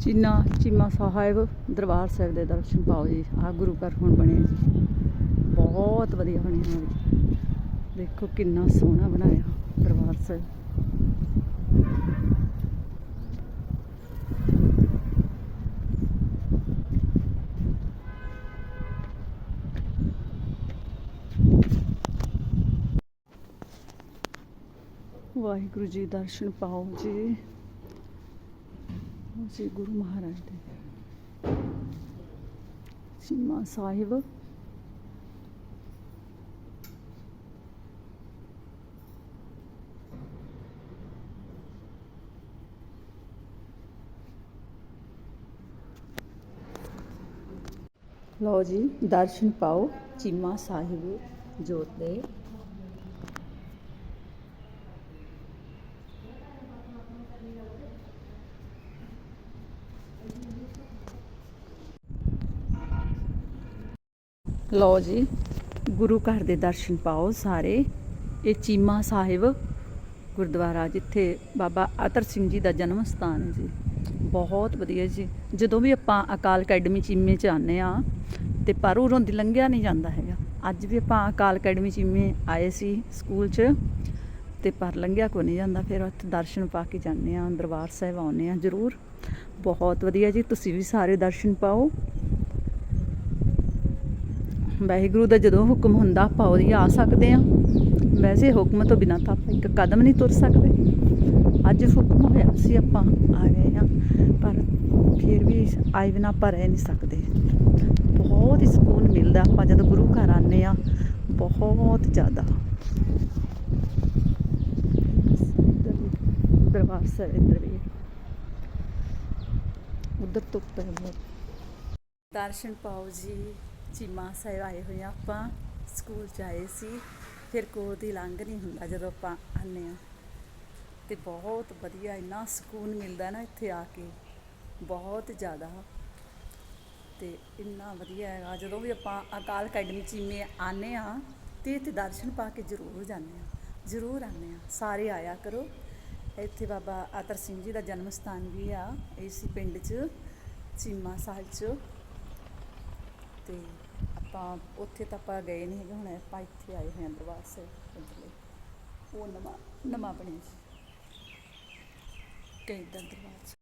ਚੀਨਾ, ਚੀਮਾ ਸਾਹਿਬ, ਦਰਬਾਰ ਸਾਹਿਬ ਦੇ ਦਰਸ਼ਨ ਪਾਓ ਜੀ। ਆ ਗੁਰੂ ਘਰ ਹੁਣ ਬਣਿਆ ਜੀ। ਬਹੁਤ ਵਧੀਆ ਬਣਿਆ ਜੀ ਦੇਖੋ ਕਿੰਨਾ ਸੋਹਣਾ ਬਣਾਇਆ ਦਰਬਾਰ ਸਾਹਿਬ। ਵਾਹਿਗੁਰੂ ਜੀ, ਦਰਸ਼ਨ ਪਾਓ ਜੀ। ਸ਼੍ਰੀ ਗੁਰੂ ਮਹਾਰਾਜ ਦੇ ਸੀਮਾ ਸਾਹਿਬ। ਲਓ ਜੀ ਦਰਸ਼ਨ ਪਾਓ ਚੀਮਾ ਸਾਹਿਬ ਜੋਤ ਦੇ। ਲਓ ਜੀ, ਗੁਰੂ ਘਰ ਦੇ ਦਰਸ਼ਨ ਪਾਓ ਸਾਰੇ। ਇਹ ਚੀਮਾ ਸਾਹਿਬ ਗੁਰਦੁਆਰਾ, ਜਿੱਥੇ ਬਾਬਾ ਅਤਰ ਸਿੰਘ ਜੀ ਦਾ ਜਨਮ ਸਥਾਨ ਹੈ ਜੀ। ਬਹੁਤ ਵਧੀਆ ਜੀ। ਜਦੋਂ ਵੀ ਆਪਾਂ ਅਕਾਲ ਅਕੈਡਮੀ ਚੀਮੇ ਚ ਆਨੇ ਆ ਤੇ ਪਰ ਉਰੋਂ ਦੀ ਲੰਘਿਆ ਨਹੀਂ ਜਾਂਦਾ ਹੈਗਾ। ਅੱਜ ਵੀ ਆਪਾਂ ਅਕਾਲ ਅਕੈਡਮੀ ਚੀਮੇ ਆਏ ਸੀ ਸਕੂਲ ਚ ਤੇ ਪਰ ਲੰਘਿਆ ਕੋ ਨਹੀਂ ਜਾਂਦਾ। ਫਿਰ ਉੱਥੇ ਦਰਸ਼ਨ ਪਾ ਕੇ ਜਾਂਦੇ ਆ ਦਰਬਾਰ ਸਾਹਿਬ ਆਉਂਦੇ ਆ ਜ਼ਰੂਰ। ਬਹੁਤ ਵਧੀਆ ਜੀ। ਤੁਸੀਂ ਵੀ ਸਾਰੇ ਦਰਸ਼ਨ ਪਾਓ। ਵਾਹਿਗੁਰੂ ਦਾ ਜਦੋਂ ਹੁਕਮ ਹੁੰਦਾ, ਆਪਾਂ ਉਹਦੀ ਆ ਸਕਦੇ ਆ ਵੈਸੇ ਹੁਕਮ ਤੋਂ ਬਿਨਾਂ ਤਾਂ ਆਪਾਂ ਇੱਕ ਕਦਮ ਨਹੀਂ ਤੁਰ ਸਕਦੇ। ਅੱਜ ਹੁਕਮ ਹੋਇਆ ਸੀ ਆਪਾਂ ਆ ਗਏ ਆ ਪਰ ਫਿਰ ਵੀ ਆਏ ਬਿਨਾਂ ਆਪਾਂ ਰਹਿ ਨਹੀਂ ਸਕਦੇ। ਬਹੁਤ ਹੀ ਸਕੂਨ ਮਿਲਦਾ ਆਪਾਂ ਜਦੋਂ ਗੁਰੂ ਘਰ ਆਨੇ ਆ ਬਹੁਤ ਜ਼ਿਆਦਾ। ਇੱਧਰ ਵੀ ਦਰਬਾਰ ਸਾਹਿਬ ਇੱਧਰ ਵੀ। ਉਧਰ ਧੁੱਪ ਹੈ ਬਹੁਤ। ਦਰਸ਼ਨ ਪਾਓ ਜੀ। ਚੀਮਾ ਸਾਹਿਬ ਆਏ ਹੋਏ ਆ, ਆਪਾਂ ਸਕੂਲ ਚ ਆਏ ਸੀ। ਫਿਰ ਕੋਲ ਦੀ ਲੰਘ ਨਹੀਂ ਹੁੰਦਾ ਜਦੋਂ ਆਪਾਂ ਆਨੇ ਆ ਤੇ ਬਹੁਤ ਵਧੀਆ, ਇੰਨਾ ਸਕੂਨ ਮਿਲਦਾ ਨਾ ਇੱਥੇ ਆ ਕੇ। ਬਹੁਤ ਜ਼ਿਆਦਾ। ਤੇ ਇੰਨਾ ਵਧੀਆ ਹੈਗਾ। ਜਦੋਂ ਵੀ ਆਪਾਂ ਅਕਾਲ ਅਕੈਡਮੀ ਚੀਮੇ ਆਨੇ ਆ ਤੇ ਇੱਥੇ ਦਰਸ਼ਨ ਪਾ ਕੇ ਜ਼ਰੂਰ ਜਾਂਦੇ ਆ ਜ਼ਰੂਰ ਆਨੇ ਆ ਸਾਰੇ ਆਇਆ ਕਰੋ। ਇੱਥੇ ਬਾਬਾ ਆਤਰ ਸਿੰਘ ਜੀ ਦਾ ਜਨਮ ਸਥਾਨ ਵੀ ਆ। ਇਸੇ ਪਿੰਡ 'ਚ, ਚੀਮਾ ਸਾਹਿਬ 'ਚ। ਤੇ ਤਾਂ ਉੱਥੇ ਤਾਂ ਆਪਾਂ ਗਏ ਨਹੀਂ ਹੈਗੇ, ਹੁਣ ਆਪਾਂ ਇੱਥੇ ਆਏ ਹੋਏ ਹਾਂ ਦਰਬਾਰ ਸਾਹਿਬ ਅੰਦਰਲੇ ਉਹ ਨਵਾਂ ਨਵਾਂ ਬਣਿਆ ਸੀ। ਕਈ ਦਰਬਾਰ ਸਾਹਿਬ